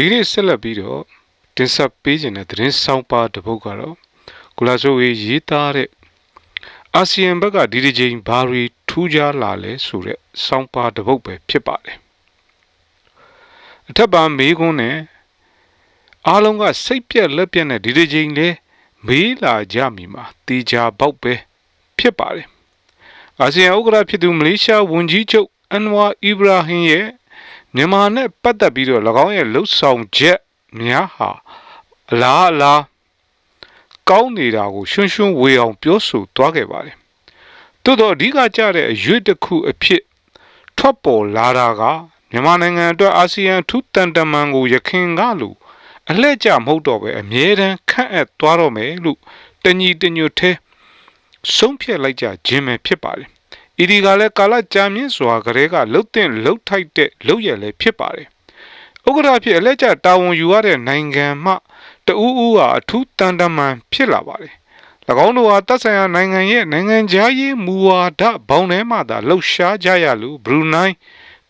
ဒီကနေ့ဆက်လက်ပြီးတော့တင်ဆက်ပေးခြင်းတဲ့သတင်းဆောင်ပါတစ်ပုဒ်ကတော့ကုလာဆိုဝေးရေးသားတဲ့အာဆီယံဘက်ကဒီဒီချိန်ဘာတွေထူးခြားလာလဲဆိုတဲ့ဆောင်ပါတစ်ပုဒ်ပဲဖြစ်ပါတယ်အထက်ပါမေးခွန်းနဲ့အားလုံးကစိတ်ပြက်လက်ပြက်နဲ့ဒီဒီချိန်လဲမေးလာကြမိမှာတေချာပေါက်ပဲဖြစ်ပါတယ်အာဆီယံဥက္ကဋ္ဌဖြစ်သူမလေးရှားဝန်ကြီးချုပ်အန်ဝါအီဘရာဟင်ရဲ့ မြန်မာနဲ့ပတ်သက်ပြီးတော့၎င်းရဲ့လှုပ်ဆောင်ချက်များဟာအလားအလားကောင်းနေတာကိုရှွန်းရှွန်းဝေအောင်ပြောဆိုသွားခဲ့ပါတယ်။သို့တော့အဓိကကြတဲ့အရွေးတစ်ခုအဖြစ်ထွက်ပေါ်လာတာကမြန်မာနိုင်ငံအတွက်အာဆီယံထူးတန်တမန်ကိုရခင်ကလို့အလှည့်ကျမဟုတ်တော့ပဲအမြဲတမ်းခန့်အပ်သွားတော့မယ်လို့တညီတညွတ်သေးဆုံးဖြတ်လိုက်ကြခြင်းပဲဖြစ်ပါတယ်။ ဤဒီကလည်းကာလကြာမြင့်စွာကလေးကလှုပ်တဲ့လှုပ်ထိုက်တဲ့လှုပ်ရလည်းဖြစ်ပါတယ်။ဥက္ကဋ္ဌဖြစ်အလက်ကျတာဝန်ယူရတဲ့နိုင်ငံမှတဦးဦးဟာအထူးတန်တမန်ဖြစ်လာပါတယ်။၎င်းတို့ဟာတပ်ဆိုင်ရာနိုင်ငံရဲ့နိုင်ငံခြားရေးမူဝါဒဘောင်ထဲမှသာလှုပ်ရှားကြရလို့ဘရူနိုင်း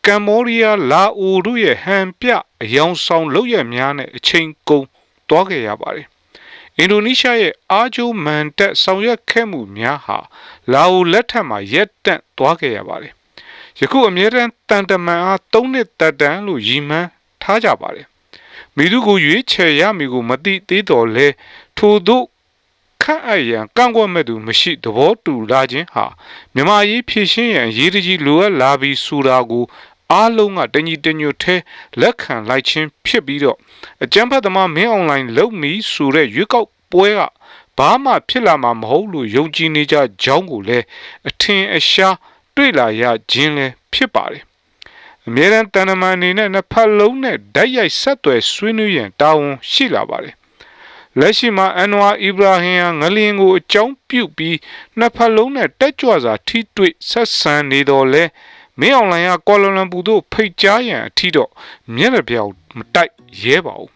ကမ်ဘောဒီးယားလာအိုတို့ရဲ့ဟန်ပြအယောင်ဆောင်လုပ်ရများနဲ့အချိန်ကုန်သွားခဲ့ရပါတယ်။ အင်ဒိုနီးရှားရဲ့အာဂျိုမန်တက်ဆောင်ရွက်ခဲ့မှုများဟာလာအိုလက်ထက်မှာရက်တန့်သွားခဲ့ရပါတယ်။ယခုအမြဲတမ်းတန်တမန်အား၃နှစ်တက်တန်းလို့ရည်မှန်းထားကြပါတယ်။မိသူကိုရွေးချယ်ရမည်ကိုမသိသေးတော်လဲထို့သို့ခန့်အပ်ရန်ကန့်ကွက်မဲ့သူမရှိသဘောတူလာခြင်းဟာမြမရေးဖြည့်ရှင်းရန်အရေးတကြီးလိုအပ်လာပြီးဆိုတာကို အားလုံးကတညီတညွတ်ထဲလက်ခံလိုက်ခြင်းဖြစ်ပြီးတော့အကြမ်းဖက်သမားမင်းအွန်လိုင်းလုံမီဆိုတဲ့ရွေးကောက်ပွဲကဘာမှဖြစ်လာမှာမဟုတ်လို့ယုံကြည်နေကြကြောင်းကိုလည်းအထင်အရှားတွေ့လာရခြင်းလည်းဖြစ်ပါတယ်အမြဲတမ်းတန်တမန်အနေနဲ့နှစ်ဖက်လုံးနဲ့ဓာတ်ရိုက်ဆက်သွယ်ဆွေးနွေးရန်တာဝန်ရှိလာပါတယ်လက်ရှိမှာအန်ဝါအီဘရာဟင်ဟာငလျင်ကိုအကြောင်းပြုပြီးနှစ်ဖက်လုံးနဲ့တက်ကြွစွာထိတွေ့ဆက်ဆံနေတော်လဲ မင်းအောင်လိုင်းကကွာလာလမ်ပူတို့ဖိတ်ကြားရန်အထီတော့မျက်နှာပြောင်မတိုက်ရဲပါဘူး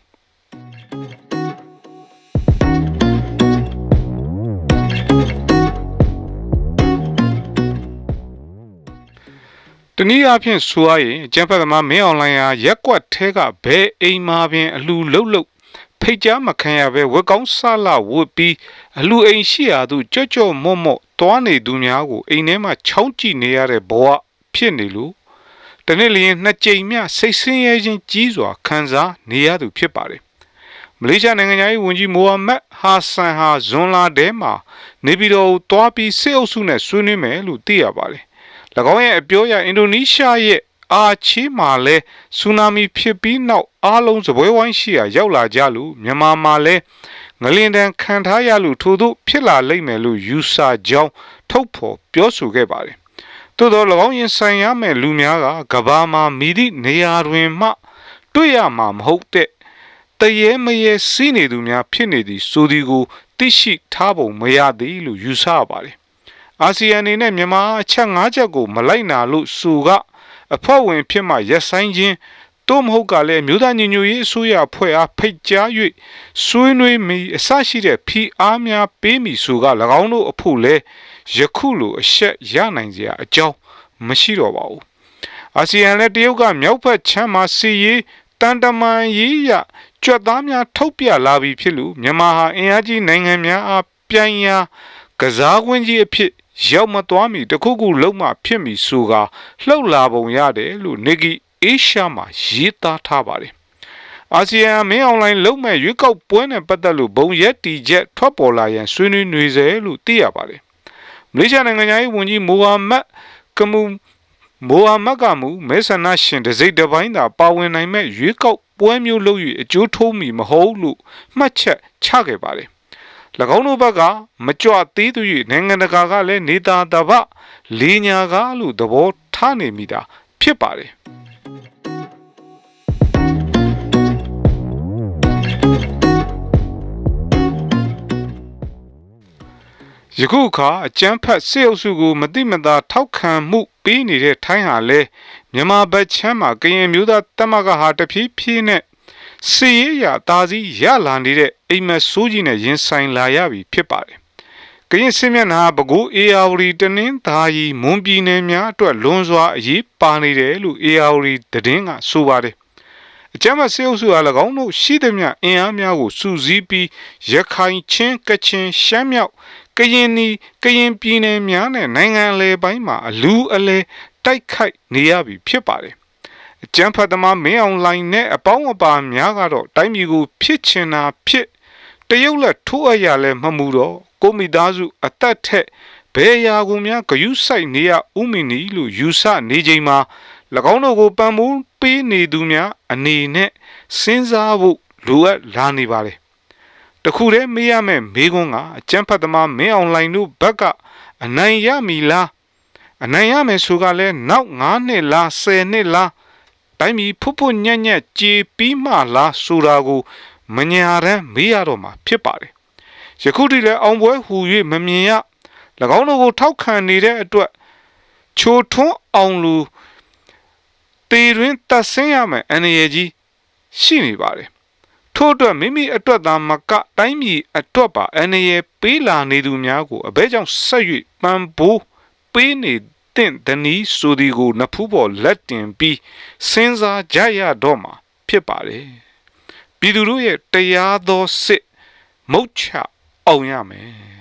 တနည်းအားဖြင့်ဆိုရရင်အကျန်းဖက်သမားမင်းအွန်လိုင်းဟာရက်ကွက်ထဲကဘဲအိမ်မှာပင်အလူလုတ်လုတ်ဖိတ်ကြားမခံရပဲဝက်ကောင်းဆလာဝတ်ပြီးအလူအိမ်ရှိရာသို့ကြော့ကြော့မော့မော့သွားနေသူများကိုအိမ်ထဲမှာချောင်းကြည့်နေရတဲ့ဘဝ ဖြစ်နေလို့တနေ့လျင်နှစ်ကြိမ်မြစိတ်ဆင်းရဲခြင်းကြီးစွာခံစားနေရသူဖြစ်ပါတယ်မလေးရှားနိုင်ငံသားဝန်ကြီးမိုဟာမက်ဟာဆန်ဟာဇွန်လာထဲမှာနေပြည်တော်ကိုတွားပြီးစစ်အုပ်စုနဲ့ဆွေးနွေးမယ်လို့သိရပါတယ်၎င်းရဲ့အပြောအရအင်ဒိုနီးရှားရဲ့အာချီမှာလဲဆူနာမီဖြစ်ပြီးနောက်အားလုံးစပွဲဝိုင်းရှိရာရောက်လာကြလို့မြန်မာမှာလဲငလင်တန်ခံထားရလို့ထို့သို့ဖြစ်လာလိမ့်မယ်လို့ယူဆကြောင်းထုတ်ဖော်ပြောဆိုခဲ့ပါတယ်။ သို့သော၎င်းရင်ဆိုင်ရမယ့်လူများကကဘာမှာမိသည့်နေရာတွင်မှ တွေ့ရမှာမဟုတ်တဲ့တရေမရေစီးနေသူများဖြစ်နေသည်ဆိုသည်ကိုသိရှိထားပုံမရသည်လို့ယူဆရပါတယ်။အာဆီယံအနေနဲ့မြန်မာအချက်၅ချက်ကိုမလိုက်နာလို့ဆိုကအဖွဲ့ဝင်ဖြစ်မှရက်ဆိုင်ခြင်း သို့မဟုတ်ကလည်းမြို့သားညီညွတ်ရေးအစိုးရအဖွဲ့အားဖိတ်ကြား၍ဆွေးနွေးမိအဆရှိတဲ့ဖိအားများပေးမိဆိုက၎င်းတို့အဖို့လဲယခုလိုအဆက်ရနိုင်စရာအကြောင်းမရှိတော့ပါဘူးအာဆီယံနဲ့တရုတ်ကမြောက်ဘက်ချမ်းမှာစီရေးတန်တမန်ရေးရကြွက်သားများထုတ်ပြလာပြီဖြစ်လို့မြန်မာဟာအင်အားကြီးနိုင်ငံများအားပြိုင်ရာကစားကွင်းကြီးအဖြစ်ရောက်မသွားမီတခုခုလုံးမှဖြစ်မီဆိုကလှုပ်လာပုံရတယ်လို့နေကီ အေရှာမှာရေးသားထားပါတယ်အာဆီယံမင်းအွန်လိုင်းလုံမဲ့ရွေးကောက်ပွဲနဲ့ပတ်သက်လို့ဘုံရက်တီချက်ထွက်ပေါ်လာရန်ဆွေးနွေးနေစေလို့သိရပါတယ်မလေးရှားနိုင်ငံသားဝန်ကြီးမိုဟာမက်ကမူမိုဟာမက်ကမူမဲဆန္ဒရှင်တစိမ့်တစ်ပိုင်းသာပါဝင်နိုင်မဲ့ရွေးကောက်ပွဲမျိုးလုပ်၍အကျိုးထိုးမိမဟုတ်လို့မှတ်ချက်ချခဲ့ပါတယ်၎င်းတို့ဘက်ကမကြွသေးသူ၍နိုင်ငံတကာကလည်းနေသားတပလေးညာကားလို့သဘောထားနေမိတာဖြစ်ပါတယ် ယခုအခါအကျန်းဖတ်စစ်အုပ်စုကိုမတိမတာထောက်ခံမှုပေးနေတဲ့ထိုင်းဟာလဲမြန်မာဘက်ချမ်းမှာကရင်မျိုးသားတမကဟာတဖြည်းဖြည်းနဲ့စီရရတာစီရလာနေတဲ့အိမ်မက်ဆိုးကြီးနဲ့ရင်ဆိုင်လာရပြီဖြစ်ပါတယ်။ကရင်စင်မျက်နှာဘကိုးအေယာဝတီတနင်းသားကြီးမွန်ပြည်နယ်များအတွက်လွန်စွာအရေးပါနေတယ်လို့အေယာဝတီသတင်းကဆိုပါတယ်။အကြမ်းဖက်စေအုပ်စုအား၎င်းတို့ရှိသမျှအင်အားများကိုစုစည်းပြီးရခိုင်ချင်းကချင်ရှမ်းမြောက် ကရင်နီကရင်ပြည်နယ်များနဲ့နိုင်ငံအလယ်ပိုင်းမှာအလူအလဲတိုက်ခိုက်နေရပြီဖြစ်ပါတယ်အကြမ်းဖက်သမားမင်းအောင်လှိုင်နဲ့အပေါင်းအပါများကတော့တိုင်းပြည်ကိုဖြစ်ချင်တာဖြစ်တရုတ်လက်ထိုးအပ်ရလဲမမှုတော့ကိုမိသားစုအသက်ထက်ဘယ်ရာကိုများဂယုစိုက်နေရဥမီနီလို့ယူဆနေချိန်မှာ၎င်းတို့ကိုပံ့ပိုးပေးနေသူများအနေနဲ့စဉ်းစားဖို့လိုအပ်လာနေပါတယ် တခုတည်းမေးရမယ့်မေးခွန်းကအကျန်းဖတ်သမားမင်းအောင်လှိုင်တို့ဘက်ကအနိုင်ရမီလားအနိုင်ရမယ်ဆိုကလည်းနောက်9နှစ်လား10နှစ်လားတိုင်းပြည်ဖုတ်ဖုတ်ညံ့ညံ့ကြေပြီးမှလားဆိုတာကိုမညာရန်မေးရတော့မှာဖြစ်ပါတယ်ယခုတည်းလည်းအောင်ပွဲဟူ၍မမြင်ရ၎င်းတို့ကိုထောက်ခံနေတဲ့အတွက်ချိုထွန်းအောင်လူတေတွင်တတ်ဆင်းရမယ်အနေရကြီးရှိနေပါတယ် ထို့အတွက်မိမိအတွက်သာမကတိုင်းပြည်အတွက်ပါအနေရပေးလာနေသူများကိုအဘဲကြောင့်ဆက်၍ပံပိုးပေးနေတဲ့ဒနီဆိုဒီကိုနဖူးပေါ်လက်တင်ပြီးစဉ်းစားကြရတော့မှာဖြစ်ပါတယ်ပြည်သူတို့ရဲ့တရားသောစစ်မုတ်ချအောင်ရမယ်